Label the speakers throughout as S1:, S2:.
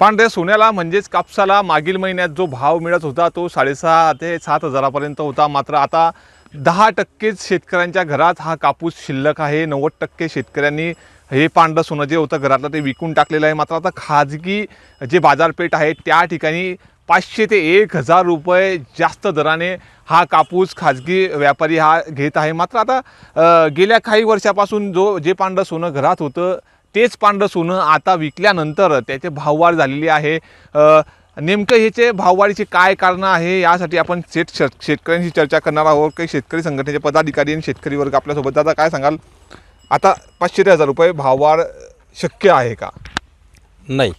S1: पांढऱ्या सोन्याला म्हणजेच कापसाला मागील महिन्यात जो भाव मिळत होता तो साडेसहा ते सात हजारापर्यंत होता. मात्र आता दहा टक्केच शेतकऱ्यांच्या घरात हा कापूस शिल्लक आहे. नव्वद टक्के शेतकऱ्यांनी हे पांढरं सोनं जे होतं घरातलं ते विकून टाकलेलं आहे. मात्र आता खाजगी जे बाजारपेठ आहे त्या ठिकाणी पाचशे ते एक हजार रुपये जास्त दराने हा कापूस खाजगी व्यापारी हा घेत आहे. मात्र आता गेल्या काही वर्षापासून जो जे पांढरं सोनं घरात होतं तेच पांढरं सोनं आता विकल्यानंतर त्याचे भाववाढ झालेली आहे. नेमकं ह्याचे भाववाढीचे काय कारणं आहे यासाठी आपण शेत शेतकऱ्यांशी चर्चा करणार आहोत. काही शेतकरी संघटनेचे पदाधिकारी आणि शेतकरी वर्ग आपल्यासोबत. दादा काय सांगाल? आता पाचशे ते हजार रुपये भाववाढ शक्य आहे का?
S2: नाही.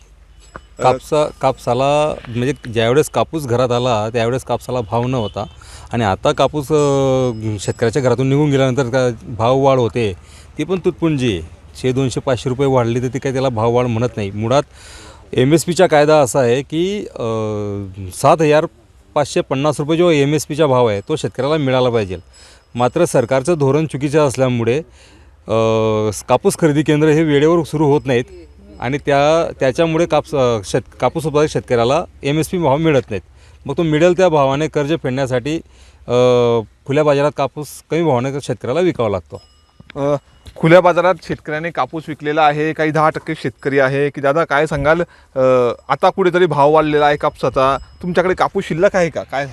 S2: कापसा कापसाला म्हणजे ज्यावेळेस कापूस घरात आला त्यावेळेस कापसाला भाव नव्हता. आणि आता कापूस शेतकऱ्याच्या घरातून निघून गेल्यानंतर का भाव वाढ होते ती पण तुटपुंजी आहे. शे दोनशे पाचशे रुपये वाढले तर ते काही त्याला भाव वाढ म्हणत नाही. मुळात एम एस पीचा कायदा असा आहे की सात हजार पाचशे पन्नास रुपये जो एम एस पीचा भाव आहे तो शेतकऱ्याला मिळाला पाहिजे. मात्र सरकारचं धोरण चुकीचं असल्यामुळे कापूस खरेदी केंद्र हे वेळेवर सुरू होत नाहीत आणि त्या त्याच्यामुळे कापूस शेत कापूस उत्पादक शेतकऱ्याला एम एस पी भाव मिळत नाहीत. मग तो मिळेल त्या भावाने कर्ज फेडण्यासाठी खुल्या बाजारात कापूस कमी भावाने शेतकऱ्याला विकावा लागतो.
S1: खुल्या बाजारात शेतकऱ्याने कापूस विकलेला आहे काही दहा टक्के शेतकरी आहे. की दादा काय सांगाल? आता कुठेतरी भाव वाढलेला आहे कापसाचा. तुमच्याकडे कापूस शिल्लक आहे का? काय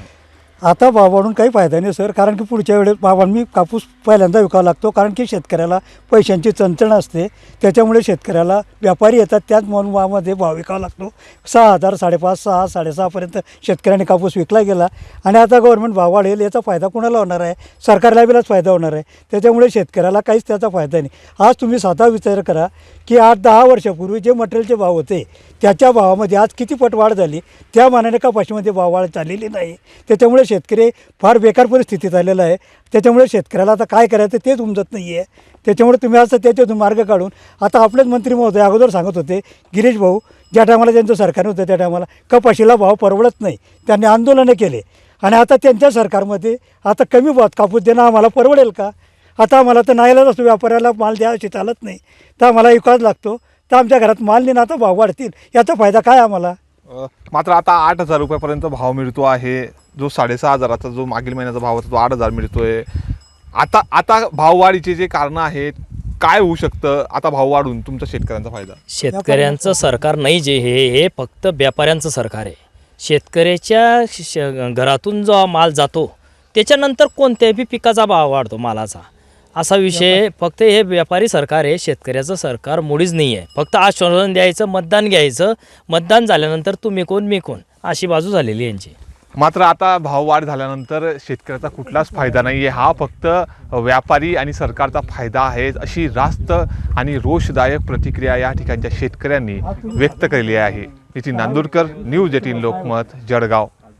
S3: आता भाव वाढून काही फायदा नाही सर. कारण की पुढच्या वेळेस भाव मी कापूस पहिल्यांदा विकावा लागतो. कारण की शेतकऱ्याला पैशांची चणचण असते. त्याच्यामुळे शेतकऱ्याला व्यापारी येतात. त्याच म्हणून भावामध्ये भाव विकावा लागतो. सहा हजार साडेपाच सहा साडेसहापर्यंत शेतकऱ्याने कापूस विकला गेला. आणि आता गव्हर्नमेंट भाव वाढेल याचा फायदा कोणाला होणार आहे? सरकारला बिलाच फायदा होणार आहे. त्याच्यामुळे शेतकऱ्याला काहीच त्याचा फायदा नाही. आज तुम्ही स्वतः विचार करा की आठ दहा वर्षापूर्वी जे मटेरियलचे भाव होते त्याच्या भावामध्ये आज किती पट वाढ झाली? त्या मानाने कपाशीमध्ये भाव वाढ झालेली नाही? त्याच्यामुळे शेतकरी फार बेकार परिस्थितीत आलेला आहे. त्याच्यामुळे शेतकऱ्याला आता काय करायचं तेच उमजत नाही आहे त्याच्यामुळे तुम्ही असं त्याच्यातून मार्ग काढून आता आपलेच मंत्री महोदय अगोदर सांगत होते गिरीश भाऊ ज्या टायमाला त्यांचं सरकार होतं त्या टायमाला कपाशीला भाव परवडत नाही. त्यांनी आंदोलनं केले. आणि आता त्यांच्या सरकारमध्ये आता कमी भावात कापूस देणं आम्हाला परवडेल का? आता आम्हाला तर नाहीलाच असतो व्यापाऱ्याला माल द्या अशी चालत नाही. तर आम्हाला विकास लागतो. तर आमच्या घरात माल नेणं आता भाव वाढतील. याचा फायदा काय आम्हाला?
S1: मात्र आता आठ हजार रुपयापर्यंत भाव मिळतो आहे. जो साडेसहा हजाराचा जो मागील महिन्याचा भाव होता तो आठ हजार मिळतोय. आता आता भाववाढीचे जे कारणं आहेत काय होऊ शकतं? आता भाव वाढून तुमचा शेतकऱ्यांचा फायदा?
S4: शेतकऱ्यांचं सरकार नाही जे हे हे फक्त व्यापाऱ्यांचं सरकार आहे. शेतकऱ्याच्या श घरातून जो माल जातो त्याच्यानंतर कोणत्याही पिकाचा भाव वाढतो मालाचा. असा विषय फक्त हे व्यापारी सरकार आहे शेतकऱ्याचं सरकार मुळीच नाही आहे. फक्त आश्वासन द्यायचं मतदान घ्यायचं. मतदान झाल्यानंतर तुम्ही कोण मी कोण? अशी बाजू झालेली यांची.
S1: मात्र आता भाववाढ झाल्यानंतर शेतकऱ्याचा कुठलाच फायदा नाही आहे हा फक्त व्यापारी आणि सरकारचा फायदा आहे अशी रास्त आणि रोषदायक प्रतिक्रिया या ठिकाणच्या शेतकऱ्यांनी व्यक्त केली आहे. Nitin Nandurkar news eighteen Lokmat Jalgaon.